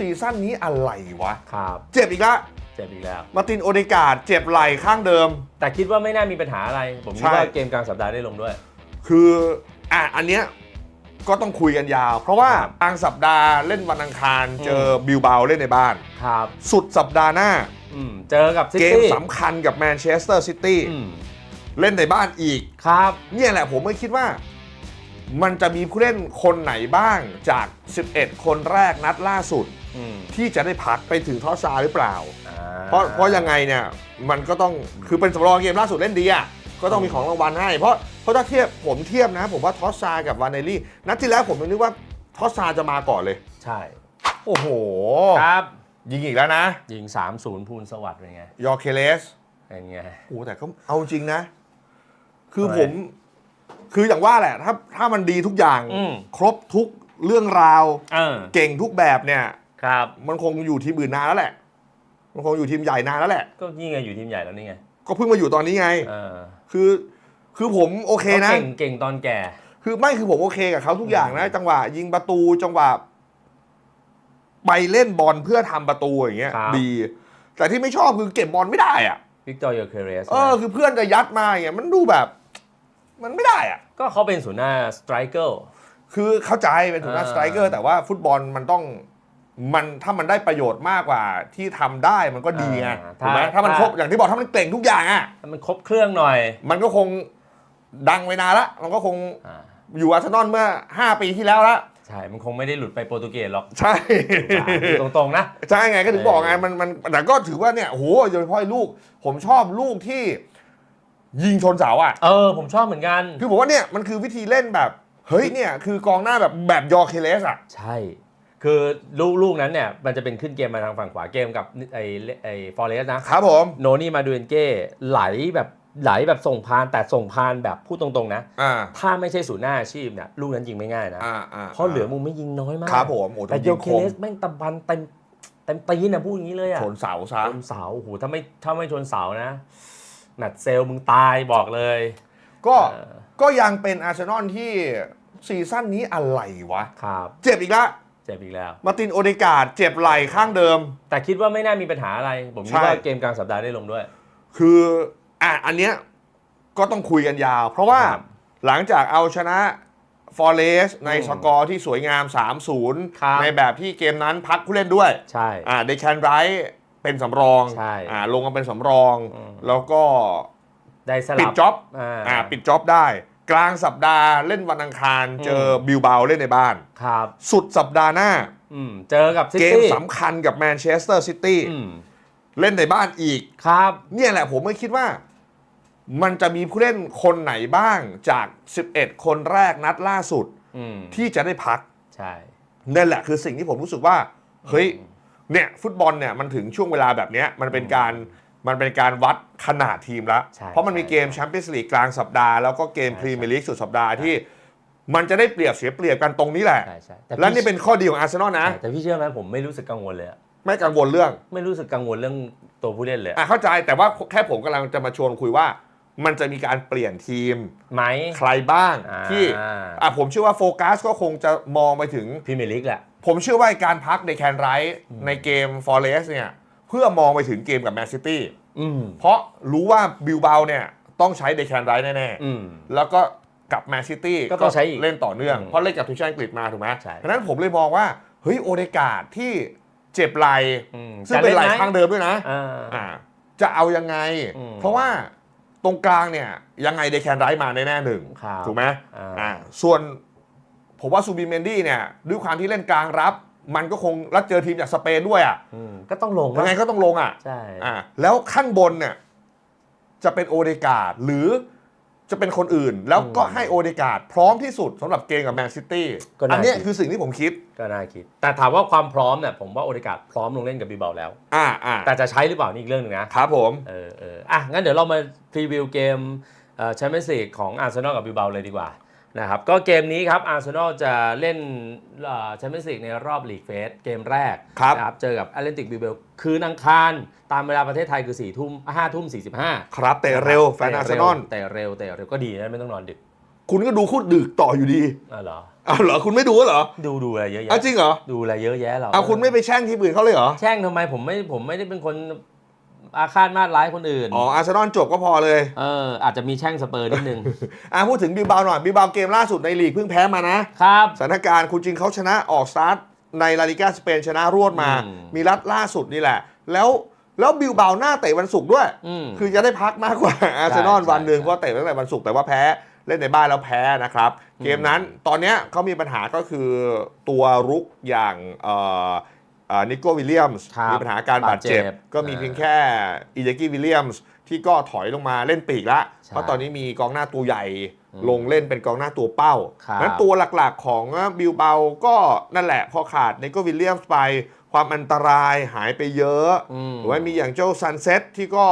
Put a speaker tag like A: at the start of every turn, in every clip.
A: ซีซั่นนี้อะไรวะ
B: ครับ
A: เจ็บอีกแล้ว
B: เจ็บอีกแล้ว
A: มาร์ตินโอเดการ์ดเจ็บไหล่ข้างเดิม
B: แต่คิดว่าไม่น่ามีปัญหาอะไร ผมคิด
A: ใช่
B: ว่าเกมกลางสัปดาห์ได้ลงด้วย
A: คืออะอันเนี้ยก็ต้องคุยกันยาว เพราะว่า
B: ครับ
A: กลางสัปดาห์เล่นวันอังคารเจอบิลบาเล่นในบ้าน
B: ครับ
A: สุดสัปดาห์หน้า
B: อืม เจอกับซิ
A: เกม
B: ตี้
A: สำคัญกับแมนเชสเตอร์ซิตี้
B: อืม
A: เล่นในบ้านอีก
B: ครับ
A: เนี่ยแหละผมไม่คิดว่า มันจะมีผู้เล่นคนไหนบ้างจาก 11 คนแรกนัดล่าสุด
B: อืม
A: ที่จะได้พักไปถึงทอสซาหรือเปล่า
B: อ่
A: เพราะเพราะยังไงเนี่ยมันก็ต้องคือเป็นสำรองเกมล่าสุดเล่นดีอะก็ต้องมีของรางวัลให้ เพราะเพราะถ้าเทียบผมเทียบนะ ผมว่าทอสซากับวานเนลลี่นัดที่แล้วผมนึกว่าทอสซาจะมาก่อนเลย
B: ใช่
A: โอ้โห
B: ครับ
A: ยิงอีกแล้วนะ
B: ยิง 3-0พูนสวัสดิ์เป็นไง
A: ยอร์เคเลส
B: เป็นไง
A: โอ้แต่ก็เอาจริงนะ คือ
B: ทำไม
A: ผม คืออย่างว่าแหละ ถ้าถ้ามันดีทุกอย่าง
B: อืม
A: ครบทุกเรื่องราว
B: เออ
A: เก่งทุกแบบเนี่ย
B: ครับ
A: มันคงอยู่ทีมอื่นนานแล้วแหละ มันคงอยู่ทีมใหญ่นานแล้วแหละ
B: ก็นี่ไงอยู่ทีมใหญ่แล้วนี่ไง
A: ก็เพิ่งมาอยู่ตอนนี้ไง
B: เออ
A: คือ คือผมโอเคนะ
B: เก่งเก่งตอนแก่
A: คือไม่คือผมโอเคกับเขาทุกอย่างนะ จังหวะ ยิงประตูจังหวะ ไปเล่นบอลเพื่อทำประตูอย่างเงี้ย
B: ครับ
A: ดี แต่ที่ไม่ชอบคือเก็บบอลไม่ได้อะ
B: วิกตอร์ยเคเรส
A: เออคือเพื่อนจะยัดมาอย่างเงี้ยมันดูแบบ มันไม่ได้อะ
B: ก็เขาเป็นศูนย์หน้าสไตรเกอร์
A: คือเข้าใจเป็นถูกนัก
B: อ่า
A: สไตรเกอร์แต่ว่าฟุตบอลมันต้อง มันถ้ามันได้ประโยชน์มากกว่าที่ทำได้มันก็ดีไงถูกไหมถ้ามันครบอย่างที่บอกถ้ามันเก่งทุกอย่างอะ
B: มันครบเครื่องหน่อย
A: มันก็คงดังไปนานละมันก็คง
B: อ่า
A: อยู่อาร์เซนอลเมื่อ 5 ปีที่แล้วละ
B: ใช่ มันคงไม่ได้หลุดไปโปรตุเกสหรอก
A: ใช่
B: ตรงๆนะ
A: ใช่ไงก็ถึง
B: เออ
A: บอกไงมันมันแต่ก็ถือว่าเนี่ยโอ้โหโดยเฉพาะไอ้ลูก ผมชอบลูกที่ยิงชนเสาอะ
B: เออ ผมชอบเหมือนกัน
A: คือผมว่าเนี่ยมันคือวิธีเล่นแบบ เฮ้ยเนี่ยคือกองหน้าแบบแบบยอร์เคเลสอะ
B: ใช่ คือลูกลูกนั้นเนี่ยมันจะเป็นขึ้นเกมมาทางฝั่งขวาเกมกับไอ้ไอ้ฟอเรสนะ
A: ครับผม
B: โนนี่มาดูเอนเก้ไหลแบบไหลแบบส่งพานแต่ส่งพานแบบพูดตรงๆนะ
A: อ่า
B: ถ้าไม่ใช่ศูนย์หน้าอาชีพเนี่ยลูกนั้นยิงไม่ง่ายนะ
A: อ่าอ่า
B: เพราะเหลือมุมไม่ยิงน้อยมาก
A: ครับผมโอ้
B: แต่
A: แต่
B: โย
A: ยิง
B: เค
A: คม
B: เลสแม่งตะบันเต็มเต็มตีนนะพูดอย่างนี้เลยอะ
A: ชนเสาซะ
B: ชนเสาโอ้โหถ้าไม่ถ้าไม่ชนเสานะแมตช์เซลมึงตายบอกเลย
A: ก็
B: เออ
A: ก็ยังเป็นอาร์เซนอลที่ซีซั่นนี้อะไรวะ
B: ครับ
A: เจ็บอีกแล้ว
B: เจ็บอีกแล้ว
A: มาร์ตินโอเดการ์ดเจ็บไหล่ข้างเดิม
B: แต่คิดว่าไม่น่ามีปัญหาอะไร ผมคิด
A: ใช่
B: ว่าเกมกลางสัปดาห์ได้ลงด้วย
A: คืออะอันเนี้ยก็ต้องคุยกันยาว เพราะว่า
B: ครับ
A: หลังจากเอาชนะฟอร์เรสใน
B: อืม
A: สกอร์ที่สวยงาม
B: ครับ
A: 3-0 ในแบบที่เกมนั้นพักผู้เล่นด้วย
B: ใช่
A: อ่าเดแคนไรท์เป็นสำรอง
B: ใช่
A: อ่าลงกันเป็นสำรอง
B: อืม
A: แล้วก็
B: ได้ส
A: ปิ
B: ลั
A: ด
B: บ
A: จ็อบ
B: อ่า
A: อ่าปิดจ็อบได้ กลางสัปดาห์เล่นวันอังคาร เจอบิลบาเล่นในบ้าน
B: ครับ
A: สุดสัปดาห์หน้า
B: อืมเจอกับซิ
A: เกม
B: ตี้
A: สำคัญกับแมนเชสเตอร์ซิตี้
B: อืม
A: เล่นในบ้านอีก
B: ครับ
A: เนี่ยแหละผมไม่คิดว่า มันจะมีผู้เล่นคนไหนบ้างจาก 11 คนแรกนัดล่าสุด
B: อืม
A: ที่จะได้พัก
B: ใช่
A: นั่นแหละคือสิ่งที่ผมรู้สึกว่า เฮ้ยเนี่ย ฟุตบอลเนี่ยมันถึงช่วงเวลาแบบเนี้ยมันเป็นการ มันเป็นการวัดขนาดทีมแล้ว
B: ใช่
A: เพราะมันมีเกมแชมเปี้ยนส์ลีกกลางสัปดาห์แล้วก็เกม
B: ใช่
A: พรีเมียร์ลีกสุดสัปดาห์ที่มันจะได้เปรียบเสียเปรียบกันตรงนี้แหละ
B: ใช่ใช่แต่
A: และ
B: พี่
A: นี่เป็นข้อดีของอาร์เซนอลนะ
B: ใช่แต่พี่เชื่อไหมผมไม่รู้สึกกังวลเลยอะ
A: ไม่กังวลเรื่อง
B: ไม่รู้สึกกังวลเรื่องตัวผู้เล่นเลยอะ
A: อะเข้าใจแต่ว่าแค่ผมกำลังจะมาชวนคุยว่า มันจะมีการเปลี่ยนทีม
B: ไหม
A: ใครบ้าง
B: อ่า
A: ที่อะผมเชื่อว่าโฟกัสก็คงจะมองไปถึง
B: พรีเมียร์ลีกแหละ
A: ผมเชื่อว่าการพักในแคนไรท์ในเกมฟอร์เรสเนี่ย เพื่อมองไปถึงเกมกับแมนซิตี้
B: อืม
A: เพราะรู้ว่าบิลเบาเนี่ยต้องใช้เดแคนไรท์แน่
B: อืม
A: ๆแล้วก็กับแมนซิตี้
B: ก็ต้องใช้อีก
A: เล่นต่อเนื่อง
B: อืม
A: เพราะเล่นกับทีมชาติอังกฤษมาถูกไหม
B: ใช่
A: ดังนั้นผมเลยมองว่า เฮ้ยโอเดการ์ดที่เจ็บไหล
B: อืม
A: ซึ่งเป็นไหล
B: จะล่ม
A: ข้างเดิมด้วยนะ
B: อ่า
A: อ่าจะเอายังไง
B: อืม
A: เพราะว่าตรงกลางเนี่ยยังไงเดแคนไรท์มาแน่ๆหนึ่ง
B: ครับ
A: ถูกไหม
B: อ่า
A: อ่าส่วนผมว่าซูบิเมนดี้เนี่ยด้วยความที่เล่นกลางรับ มันก็คงรัดเจอทีมจากสเปนด้วยอะ
B: อืมก็ต้องลง
A: ยังไง
B: วะ
A: ก็ต้องลงอะ
B: ใช่
A: อ่าแล้วข้างบนเนี่ยจะเป็นโอเดการ์ดหรือจะเป็นคนอื่น แล้วก็ให้โอเดการ์ดพร้อมที่สุดสำหรับเกมกับแมนซิตี้อันเนี้ยคือสิ่งที่ผมคิด
B: ก็น่าคิด แต่ถามว่าความพร้อมเนี่ยผมว่าโอเดกาดพร้อมลงเล่นกับบีเบาแล้ว
A: อ่าอ่า
B: แต่จะใช้หรือเปล่านี่อีกเรื่องหนึงนะ
A: ครับผม
B: เออเอออะ งั้นเดี๋ยวเรามาพรีวิวเกมแชมเปี้ยนส์ลีกของอาร์เซนอลกับบิลเบาเลยดีกว่า นะครับก็เกมนี้ครับอาร์เซนอลจะเล่นแชมเปี้ยนส์ลีกในรอบลีกเฟสเกมแรก
A: ครับ
B: นะครับเจอกับแอตเลนติกบิลเบลคืนอังคาร ตามเวลาประเทศไทยคือ4ทุ่ม5ทุ่ม45
A: ครับแต่เร็วแฟนอาร์เซนอล
B: แต่เร็วแต่เร็วก็ดีนะไม่ต้องนอนดึก
A: คุณก็ดูคู่ดึกต่ออยู่ดี
B: อะเหรอ
A: เอ้าวเหรอคุณไม่ดูเหรอ
B: ดูดูอะไรเยอะแยะ
A: อ้าวจริงเหรอ
B: ดูอะไรเยอะแยะหรอ
A: อ้าวคุณไม่ไปแช่งทีมอื่นเขาเลยเหรอ
B: แช่งทำไมผมไม่ผมไม่ได้เป็นคน อาฆาตมาดร้ายคนอื่น
A: อ๋ออาร์เซนอลจบก็พอเลย
B: เออ อาจจะมีแช่งสเปอร์นิดนึง
A: อะพูดถึงบิลบาวหน่อยบิลบาวเกมล่าสุดในลีกเพิ่งแพ้มานะ
B: ครับ
A: สถานการณ์คุณจริงเขาชนะออกสตาร์ทในลาลิกาสเปนชนะรวดมา
B: อืม
A: มีรัดล่าสุดนี่แหละ แล้วแล้วบิลบาวหน้าเตะวันศุกร์ด้วย
B: อืม
A: คือจะได้พักมากกว่า อาร์เซนอล
B: ใช่
A: วันหนึ่ง
B: ใช่
A: เพราะเตะตั้งแต่วันศุกร์แต่ว่าแพ้เล่นในบ้านแล้วแพ้นะครับ เกมนั้นตอนเนี้ยเขามีปัญหาก็คือตัวรุกอย่างเอ่อเอ่อ นิโก้วิลเลียมส์
B: ครับ
A: มีปัญหาการบาดเจ็บ
B: บาดเจ็บ
A: ก็มี
B: อ่า
A: เพียงแค่อีเจกี้วิลเลียมส์ที่ก็ถอยลงมาเล่นปีกละ
B: ใช่
A: เพราะตอนนี้มีกองหน้าตัวใหญ่
B: อืม
A: ลงเล่นเป็นกองหน้าตัวเป้า
B: ครับ
A: นั้นตัวหลักๆของบิลเบาก็นั่นแหละพอขาดนิโก้วิลเลียมส์ไปความอันตรายหายไปเยอะ
B: อืม
A: หรือว่ามีอย่างเจ้าซันเซ็ตที่ก็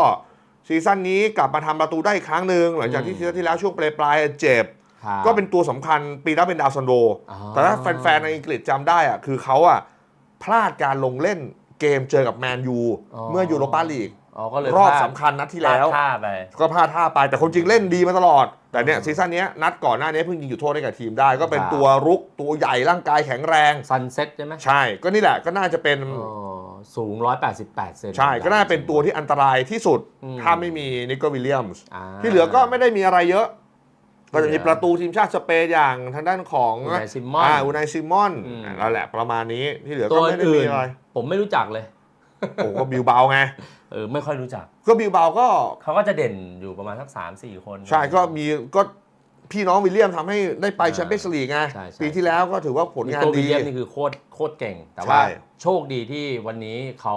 A: ซีซั่นนี้กลับมาทำประตูได้อีกครั้งหนึ่งหลังจากที่
B: อืม
A: ซีซั่นที่แล้วช่วงปลายๆเจ็บ
B: ครับ
A: ก็เป็นตัวสำคัญปีนั้นเป็นดาวซันโด
B: อ๋อ
A: แต่ถ้าแฟนๆในอังกฤษจำได้อะคือเขาอะ พลาดการลงเล่นเกมเจอกับแมนยูเมื่อยูโรปาลีก
B: อ๋อก็เลย
A: รอบ
B: พลาด
A: สำคัญนัดที่แล้ว
B: พลาดท่าไป
A: ก็พลาดท่าไปแต่คนจริงเล่นดีมาตลอด แต่เนี่ย
B: อืม
A: ซีซั่นเนี้ยนัดก่อนหน้านี้เพิ่งยิงจุดโทษให้กับทีมได้ ก็เป็น
B: ครับ
A: ตัวรุกตัวใหญ่ร่างกายแข็งแรง
B: ซันเซ็ตใช่ไหม
A: ใช่ ก็นี่แหละก็น่าจะเป็น
B: อ๋อสูง 188 เซน
A: ใช่ก็น่าเป็นตัวที่อันตรายที่สุด
B: อืม
A: ถ้าไม่มีนิโก้วิลเลียมส์าที่เหลือก็ไม่ได้มีอะไรเยอะ ก็จะมี
B: เหลือ
A: ประตูทีมชาติสเปนอย่างทางด้านของ
B: อูไนซิมอน
A: อ่าอูไนซิมอน
B: อืม
A: นั่นแหละประมาณนี้ที่เหลือ
B: ตั
A: ก็
B: ว
A: ไม่ได้
B: อื่
A: มี
B: น
A: อะไร
B: ผมไม่รู้จักเลย
A: โอ้ก็บิลเบาไง
B: เออไม่ค่อยรู้จัก
A: ก็บิลเบาก็
B: เขาก็จะเด่นอยู่ประมาณสักสามสี่คน
A: ใช่ก็มีก็พี่น้องวิลเลียมทำให้ได้ไป
B: อ่า
A: แชมเปี้ยนส์ลีกไง
B: ใช่ใช่
A: ปีที่แล้วก็ถือว่าผล
B: นิ
A: งาน
B: โควิ
A: ดี
B: ลเลียมนี่คือโคตรโคตรเก่ง แต่
A: ใช่
B: ว่าโชคดีที่วันนี้เขา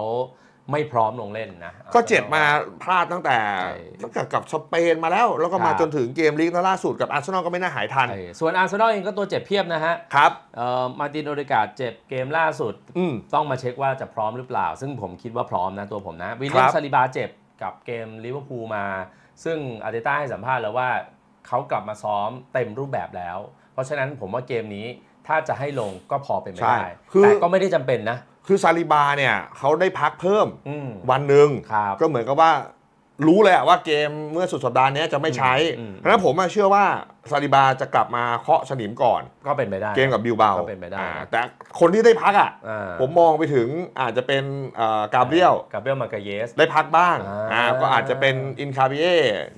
B: ไม่พร้อมลงเล่นนะ
A: ก็เจ็บมาพลาดตั้งแต่
B: ใช่
A: ตั้งแต่กับสเปนมาแล้ว แล้วก็มา
B: ครับ
A: จนถึงเกมลีกนัดล่าสุดกับอาร์เซนอลก็ไม่น่าหายทัน
B: ใช่ส่วนอาร์เซนอลเองก็ตัวเจ็บเพียบนะฮะ
A: ครับ
B: เอ่อมาร์ตินโอเดกาดเจ็บเกมล่าสุด
A: อืม
B: ต้องมาเช็คว่าจะพร้อมหรือเปล่า ซึ่งผมคิดว่าพร้อมนะตัวผมนะวิลเลีย
A: ค
B: ม
A: รับ
B: ซาลิบาเจ็บกับเกมลิเวอร์พูลมา ซึ่งอาร์เตต้าให้สัมภาษณ์แล้วว่าเขากลับมาซ้อมเต็มรูปแบบแล้ว เพราะฉะนั้นผมว่าเกมนี้ถ้าจะให้ลงก็พอเป็นไป
A: ใช่
B: ได้
A: คือ
B: แต่ก็ไม่ได้จำเป็นนะ
A: คือซาลิบาเนี่ยเขาได้พักเพิ่ม
B: อืม
A: วันหนึ่ง
B: ครับ
A: ก็เหมือนกับว่ารู้เลยอะว่าเกมเมื่อสุดสัปดาห์นี้จะไม่ใช้
B: อืม
A: เพราะฉะนั้นผมอะเชื่อว่าซาลิบาจะกลับมาเคาะสนิมก่อน
B: ก็เป็นไปได้
A: เกมกับบิลเบา
B: ก็เป็นไปได้
A: อ่าแต่คนที่ได้พักอะ
B: อ่า
A: ผมมองไปถึงอาจจะเป็นเอ่อกาเบรียล
B: กาเบรียลมากาเยส
A: ได้พักบ้าง
B: อ่า
A: อ่าก็อาจจะเป็นอินคาบิเอ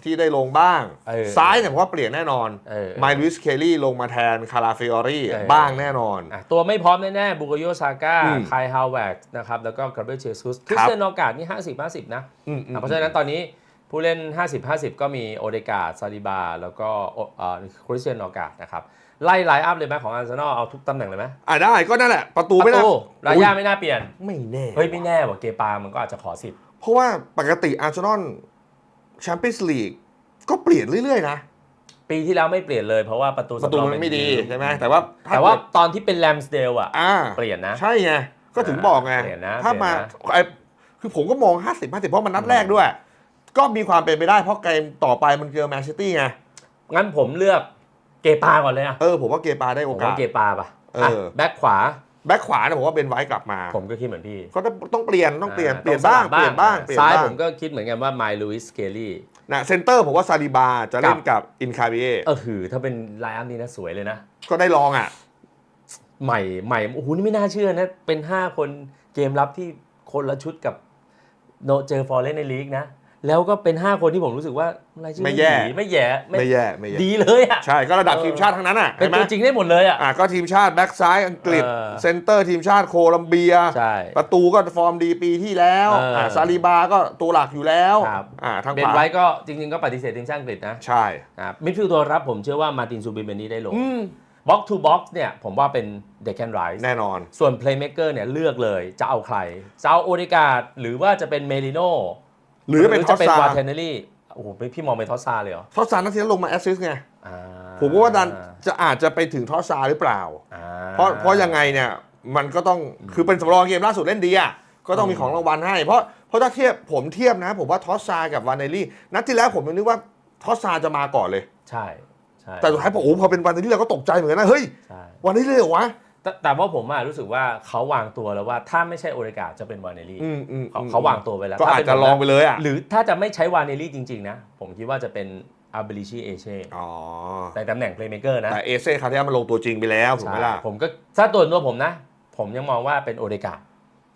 A: ที่ได้ลงบ้าง
B: เออ
A: ซ้ายเนี่ยผมว่าเปลี่ยนแน่นอน
B: เออ
A: ไมลิสเคลลี่ลงมาแทนคาราฟิออรี่
B: เออ
A: บ้างแน่นอน
B: อะตัวไม่พร้อมแน่ๆบุกโยซาก้า
A: อืม
B: คายฮาวเวิร์ดนะครับ แล้วก็กาเบรียลเชซุสคริสเตียนโนกาดนี่ 50 50 นะ
A: อืมอืม
B: อะเพราะฉะนั้นตอนนี้ ผู้เล่น 50-50 ก็มีโอเดกาดซาลิบา แล้วก็โอเอ่อคริสเตียนโนกาดนะครับ ไล่ไลน์อัพเลยไหมของอาร์เซนอลเอาทุกตำแหน่งเลยไหม
A: อ่าได้ก็นั่นแหละ ประตูไม่
B: ประ
A: น่า
B: ตูรายา
A: อุ๊
B: ไม่น่าเปลี่ยน
A: ไม่แน่
B: เฮ้ย ไม่แน่ว่ะเกปามันก็อาจจะขอสิทธิ์
A: เพราะว่าปกติอาร์เซนอลแชมเปี้ยนส์ลีกก็เปลี่ยนเรื่อยๆนะ
B: ปีที่แล้วไม่เปลี่ยนเลยเพราะว่าประตู
A: ประตู
B: สำรอง
A: มันไม่ดี
B: เป็น
A: ใช่ไหมแต่ว่าถ้
B: แต่ว่า
A: เกิด
B: ตอนที่เป็นแลมสเดลอะ
A: อ่า
B: เปลี่ยนนะ
A: ใช่ไงก็ถึงบอกไง
B: เปลี่ยนนะ
A: ถ้ามา
B: เปลี่ยนนะ
A: ไอ้คือผมก็มอง 50 50 เพราะมันนัดแรกด้วย ก็มีความเป็นไปได้เพราะเกมต่อไปมันเจอแมนซิตี้ไง
B: งั้นผมเลือกเกปาก่อนเลยอะ
A: เออผมว่าเกปาได้
B: ผ
A: โอ
B: ม
A: กา
B: ว่า
A: ส
B: เกปาป่ะ
A: เออ
B: แบ็คขวา
A: แบ็คขวาเนี่ยผมว่าเบนไว้กลับมา
B: ผมก็คิดเหมือนพี่
A: ก็ต้องต้องเปลี่ยนต้องเปลี่ยน
B: อ่า
A: เปลี่ยน
B: ต้
A: บ้าง
B: สลั
A: เปลี่ยนบ้างเปลี่ยน
B: ซ้าย
A: บ้าง
B: ผมก็คิดเหมือนกันว่าไมลูอิสเกลี่
A: นะเซนเตอร์ผมว่าซาลิบาจะเล่นกับอินคาบิเอ
B: เออหือถ้าเป็นไลน์อัพนี้นะสวยเลยนะ
A: ก็ได้ลองอะ
B: ใหม่ใหม่โอ้โหนี่ไม่น่าเชื่อนะ เป็น 5 คนเกมรับที่คนละชุดกับโนเจอฟอร์เรนในลีกนะ แล้วก็เป็น 5 คนที่ผมรู้สึกว่ารายชื่อ
A: ไม่แย่
B: ดีไม่แย่
A: ไม่แย่ไม่แย่
B: ดีเลยอะ
A: ใช่ก็ระดับ
B: เออ
A: ทีมชาติทั้งนั้นอะ
B: เป็น
A: เห็นไหม
B: ตัวจริงได้หมดเลยอะ
A: อะก็ทีมชาติแบ็กซ้ายอังกฤษ
B: เออ
A: เซนเตอร์ทีมชาติโคลัมเบีย
B: ใช่
A: ประตูก็ฟอร์มดีปีที่แล้ว
B: เอออะ
A: ซาลิบาก็ตัวหลักอยู่แล้ว
B: ครับ
A: อ่าทาง
B: เบ
A: ข
B: น
A: วา
B: ไว้ก็จริง ๆ ก็ปฏิเสธทีมชาติอังกฤษนะ
A: ใช่
B: อ่ามิดฟิลด์ตัวรับผมเชื่อว่ามาร์ตินซูบิเบนนี้ได้ลง
A: อืม
B: บ็อกทูบ็อกซ์เนี่ยผมว่าเป็นเดคแคนไรส์
A: แน่นอน
B: ส่วนเพลย์เม k เกอร์เนี่ยเลือกเลยจะเอาใครจะเอาโอเดกาดหรือว่าจะเป็นเมลิโน
A: หรือเป็นทอ
B: จะ
A: ส
B: เป็น
A: ซา
B: วาเทนเนอรี่โอ้โหพี่มองเป็นทอสซาเลยเหรอ
A: ทอสซานัดที่แล้วลงมาแอสซิสต์ไง
B: อ่า
A: ผมก็ว่าดันจะอาจจะไปถึงทอสซาหรือเปล่า
B: อ่
A: เพราะเพราะยังไงเนี่ยมันก็ต้องคือเป็นสำรองเกมล่าสุดเล่นดีอะก็ต้องมีของรางวัลให้ เพราะเพราะถ้าเทียบผมเทียบนะ ผมว่าทอสซากับวานเนลลี่นัดที่แล้วผมยังนึกว่าทอสซาจะมาก่อนเลย
B: ใช่ใช่
A: แต่สุดท้ายพอโอ้พอเป็นวานเนลลี่เราก็ตกใจเหมือนกันนะเฮ้ย
B: ใช่
A: วานเนลลี่เหรอวะ
B: แต่แต่ว่าผมอะรู้สึกว่าเขาวางตัวแล้วว่าถ้าไม่ใช่โอเดกาดจะเป็นวาเนลลี่
A: อืมอืม
B: เขา
A: อืม
B: เขาวางตัวไปแล้ว
A: ก็
B: ถ้
A: อาจ
B: เป็น
A: จะ
B: แบบ
A: ลอง
B: นั้น
A: ไปเลยอะ
B: หรือถ้าจะไม่ใช้วาเนลลี่จริงๆนะ ผมคิดว่าจะเป็นอาเบลิชีเอเช่
A: อ๋อ
B: ในตำแหน่งเพลย์เมเกอร์นะ
A: แต่เอเซ่คราวที่แล้วมันลงตัวจริงไปแล้วถูกไหมล่ะ
B: ใช่ผมก็ถ้าตัวตัวผมนะ ผมยังมองว่าเป็นโอเดกา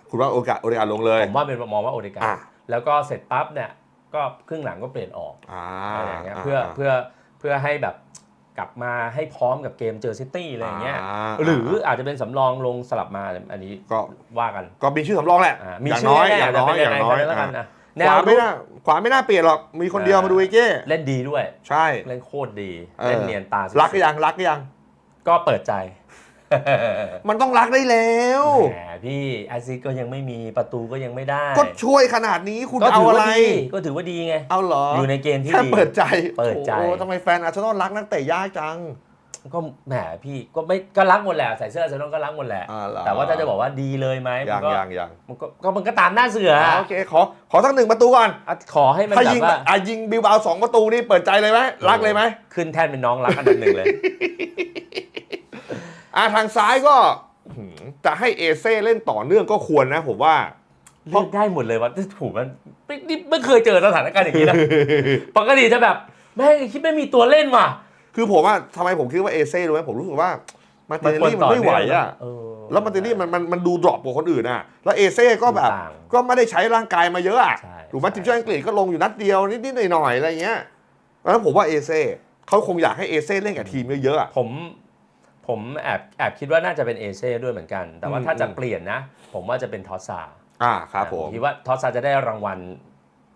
A: คุณว่าโอกาสโอกาสลงเลย
B: ผมว่าเป็นมองว่าโอเดกา
A: อะ
B: แล้วก็เสร็จปั๊บเนี่ยก็ครึ่งหลังก็เปลี่ยนออก
A: อ่า
B: อะไรอย่างเงี้ยเพื่อเพื่อเพื่อให้แบบ กลับมาให้พร้อมกับเกมเจอซิตี้อะไรอย่างเงี้ยาหรืออาจจะเป็นสำรองลงสลับมาอันนี้
A: ก็
B: ว่ากัน
A: ก็มีชื่อสำรองแหละ
B: อ่ามี
A: อย่าง
B: ชื่
A: น้อย
B: แน่
A: อย่างน้อย
B: แต่
A: อย่าง
B: เป็
A: น้อย
B: ไงแล้วกัน
A: อะ
B: นะแน
A: ขวาวไม่
B: รุก
A: น่าขวาไม่น่าเปลี่ยนหรอกมีคนเดียว
B: อ่าม
A: มาดูไอ้เจ้
B: เล่นดีด้วย
A: ใช่
B: เล่นโคตรดี
A: เออ
B: เล่นเนียนตาสุดๆ
A: รักก็ยังรักก็ยัง
B: ก็เปิดใจ
A: มันต้องรักได้แล้ว
B: แหมพี่แอสซิสต์ก็ยังไม่มีประตูก็ยังไม่ได้
A: ก็ช่วยขนาดนี้คุณ
B: ก็
A: เอา
B: ถือ
A: อะไร
B: ว่าดีก็ถือว่าดีไง
A: เอาเหรอ
B: อ
A: อยู่
B: ในเกมที่
A: แค่
B: ดี
A: เปิดใจ
B: เปิดใจ
A: โอ้ทำไมแฟนอาร์เซนอลรักนักเตะยากจัง
B: ก็แหมพี่ก็ไม่ก็รักหมดแหละใส่เสื้ออาร์เซนอลก็รักหมดแหละ
A: อ่าเหรอ
B: แต่ว่าถ้าจะบอกว่าดีเลยไหมมั
A: ยัง
B: ก็
A: ยังยัง
B: มันก็ก็มันก็ตามหน้าเสือ
A: อ่า
B: อะ
A: โอเคขอขอสักหนึ่งประตูก่อน
B: อะขอให้มัน
A: ถ้า
B: แบบ
A: ยิง
B: ว่า
A: อะยิงบิลบาวสองประตูนี่เปิดใจเลยไหมรักเลยไหม
B: ขึ้นแท่นเป็นน้องรักอันดับหนึ่งเลย
A: อ่าทางซ้ายก็หืมจะให้เอเซ่เล่นต่อเนื่องก็ควรนะผมว่า
B: เลือกได้หมดเลยว่าถูกมันไม่นี่ไม่เคยเจอสถานการณ์อย่างนี้นะ ปกติจะแบบแม่งคิดไม่มีตัวเล่นว่ะ
A: คือผมว่าทำไมผมคิดว่าเอเซ่รู้ไหมผมรู้สึกว่ามาเตเนลลี่มันไม่ไหวอะ
B: เออ
A: แล้วมาเตเนลลี่มันมันมันดูดรอปกว่าคนอื่นอะแล้วเอเซ่ก็แบบ
B: ต่าง
A: ก็ไม่ได้ใช้ร่างกายมาเยอะอะ
B: ใช่
A: ถูกไหม
B: ใช่
A: ทีมชาติอังกฤษก็ลงอยู่นัดเดียวนิดๆหน่อยๆอะไรเงี้ยแล้วผมว่าเอเซ่เขาคงอยากให้เอเซ่เล่นกับทีมเยอะๆอะ
B: ผม ผมแอบแอบคิดว่าน่าจะเป็นเอเซ่ด้วยเหมือนกัน แต่ว่า
A: อืม
B: ถ้าจะ
A: อืม
B: เปลี่ยนนะ ผมว่าจะเป็นทอสซา
A: อ่าครับผม
B: คิดว่าทอสซาจะได้รางวัล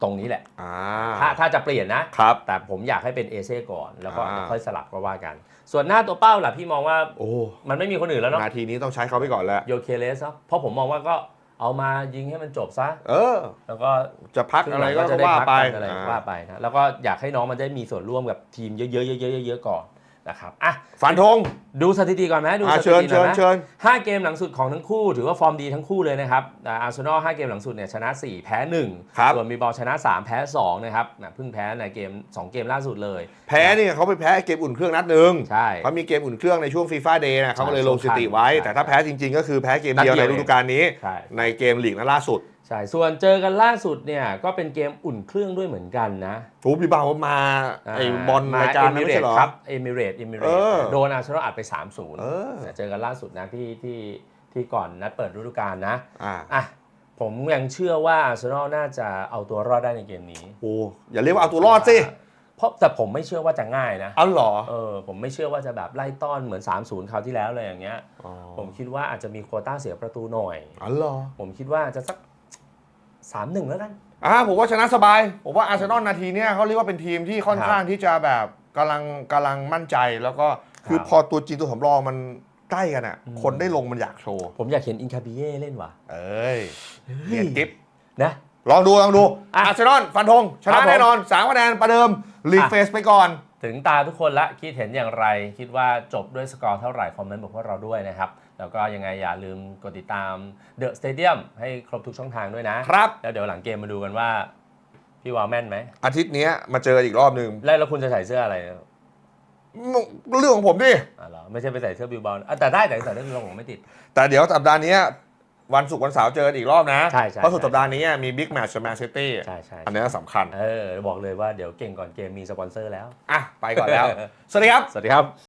B: ตรงนี้แหละ
A: อ่า
B: ถ้าถ้าจะเปลี่ยนนะ
A: ครับ
B: แต่ผมอยากให้เป็นเอเซ่ก่อน แล้วก็
A: อ่า
B: ค่อยสลับก็ว่ากัน ส่วนหน้าตัวเป้าล่ะพี่มองว่า
A: โอ้
B: มันไม่มีคนอื่นแล้วเนาะ
A: นาทีนี้ต้องใช้เขาไปก่อนแล้ว
B: โยเคเลสเนาะเพราะผมมองว่าก็เอามายิงให้มันจบซะ
A: เออ
B: แล้วก็
A: จะพักอะไรก็
B: จะได้
A: ว่า
B: พัก
A: ไป
B: กันอะไรก็ว่าไปนะแล้วก็อยากให้น้องมันได้มีส่วนร่วมกับทีมเยอะๆเยอะๆเยอะๆก่อน นะครับอะ
A: ฟันธง
B: ดูสถิติก่อนไหมดู
A: อ่า
B: สถิ
A: เชิญ
B: ติหน่
A: เชิ
B: อย
A: ญ
B: ไหม
A: เชิญ
B: ห้าเกมหลังสุดของทั้งคู่ ถือว่าฟอร์มดีทั้งคู่เลยนะครับอาร์เซนอลห้าเกมหลังสุดเนี่ยชนะ 4 แพ้1
A: ครับ
B: ส่วนมีบอลชนะ 3 แพ้2นะครับนะเพิ่งแพ้ในเกม 2 เกมล่าสุดเลย
A: แพ้เนี่ยเขาไปแพ้เกมอุ่นเครื่องนัดหนึ่ง
B: ใช่
A: เขามีเกมอุ่นเครื่องในช่วงฟีฟ่าเดย์นะเขาก็เลยลงสถิติไว้
B: ใช่
A: แต่ถ้าแพ้จริง ๆ ก็คือแพ้เกมเดียว
B: นัดเดี
A: ใน
B: ยว
A: ฤดูกาลนี้
B: ใช่
A: ในเกมลีกนัดล่าสุด
B: ใช่ ส่วนเจอกันล่าสุดเนี่ยก็เป็นเกมอุ่นเครื่องด้วยเหมือนกันนะ
A: โอ้พี่บ่าวมาไอ้บอลรายการนั้นไม่ใช่เหรอ
B: ครับเอมิเรตเอมิเร
A: เอ
B: ต
A: อ
B: โดนอาร์เซนอลอัดไป3-0
A: เออ
B: เจอกันล่าสุดนะที่ที่ที่ก่อนนัดเปิดฤดูกาลนะ
A: อ่า
B: อะผมยังเชื่อว่าอาร์เซนอลน่าจะเอาตัวรอดได้ในเกมนี้
A: โอ้อย่าเรียกว่าเอาตัวรอดสิ
B: เพราะแต่ผมไม่เชื่อว่าจะง่ายนะ
A: เอาเหรอ
B: เออผมไม่เชื่อว่าจะแบบไล่ต้อนเหมือน3-0คราวที่แล้วเลยอย่างเงี้ยผมคิดว่าอาจจะมีโควต้าเสียประตูหน่อย
A: อ๋อเหรอ
B: ผมคิดว่าจะสัก 3-1แล้วกัน
A: อ่าผมว่าชนะสบาย ผมว่าอาร์เซนอลนาทีเนี้ยเขาเรียกว่าเป็นทีมที่ค่อนข้างที่จะแบบกำลังกำลังมั่นใจแล้วก็คือ
B: ครับ
A: พอตัวจริงตัวสำรองมันใกล้กันอะ
B: อืม
A: คนได้ลงมันอยากโชว์
B: ผมอยากเห็นอินคาบิเย่เล่นว่ะ
A: เอ้ยเนียนกิ๊บ
B: นะ
A: ลองดู ลองดู
B: อะ
A: อาร์เซนอลฟันธงช
B: ครั
A: นะ
B: บผม
A: แน่นอนสามคะแนนประเดิมลีก
B: อะ
A: เฟสไปก่อน
B: ถึงตาทุกคนละ คิดเห็นอย่างไร คิดว่าจบด้วยสกอร์เท่าไหร่ คอมเมนต์บอกพวกเราด้วยนะครับ แล้วก็ยังไงอย่าลืมกดติดตามเดอะสเตเดียมให้ครบทุกช่องทางด้วยนะ
A: ครับ
B: แล้วเดี๋ยวหลังเกมมาดูกันว่า พี่วาวแม่นไหม
A: อาทิตย์เนี้ยมาเจออีกรอบหนึ่ง
B: แล้วแล้วคุณจะใส่เสื้ออะไร
A: เรื่องของผมดิ
B: อะเหรอไม่ใช่ไปใส่เสื้อบิวบอลอะแต่ได้แต่ใส่เสื้อบิวบอลผมไม่ติด
A: แต่เดี๋ยวสัปดาห์เนี้ยวันศุกร์วันเสาร์เจอกันอีกรอบนะ
B: ใช่ใช่
A: เพราะสุดสัปดาห์นี้มีบิ๊กแมตช์กับแมนซิตี้
B: ใช่ใช่
A: อันนี้สำคัญ
B: เออ บอกเลยว่าเดี๋ยวเก่งก่อนเกมมีสปอนเซอร์แล้ว
A: อะ ไปก่อนแล้ว สวัสดีครับ
B: สวัสดีครับ